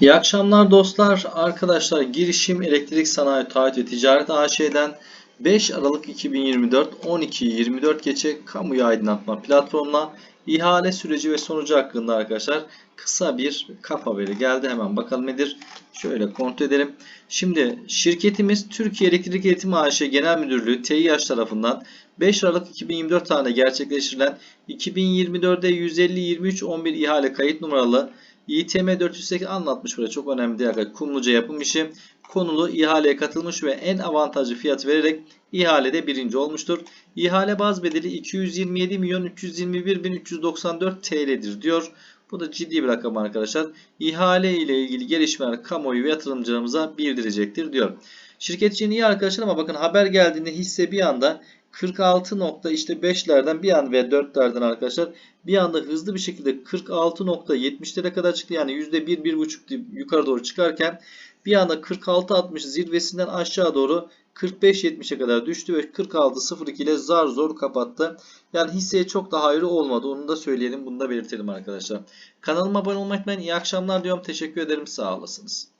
İyi akşamlar dostlar. Arkadaşlar Girişim Elektrik Sanayi Taahhüt ve Ticaret AŞ'den 5 Aralık 2024 12.24 geçe kamuya aydınlatma platformuna ihale süreci ve sonucu hakkında arkadaşlar kısa bir kaf haberi geldi. Hemen bakalım nedir? Şöyle kontrol edelim. Şimdi şirketimiz Türkiye Elektrik İletimi AŞ Genel Müdürlüğü TİH tarafından 5 Aralık 2024 tarihinde gerçekleştirilen 2024'de 150 23 11 ihale kayıt numaralı İTM 408 anlatmış burada çok önemli arkadaşlar. Kumluca yapım işi konulu ihaleye katılmış ve en avantajlı fiyat vererek ihalede birinci olmuştur. İhale baz bedeli 227 milyon 321 bin 394 TL'dir diyor. Bu da ciddi bir rakam arkadaşlar. İhale ile ilgili gelişmeler kamuoyu ve yatırımcılarımıza bildirecektir diyor. Şirket için iyi arkadaşlar ama bakın haber geldiğinde hisse bir anda 46 nokta işte 5'lerden bir an ve 4'lerden arkadaşlar bir anda hızlı bir şekilde 46.70'lere kadar çıktı. Yani %1-1.5 yukarı doğru çıkarken bir anda 46.60 zirvesinden aşağı doğru 45.70'e kadar düştü ve 46.02 ile zar zor kapattı. Yani hisseye çok da hayırlı olmadı. Onu da söyleyelim. Bunu da belirtelim arkadaşlar. Kanalıma abone olmayı unutmayın. İyi akşamlar diyorum. Teşekkür ederim. Sağ olasınız.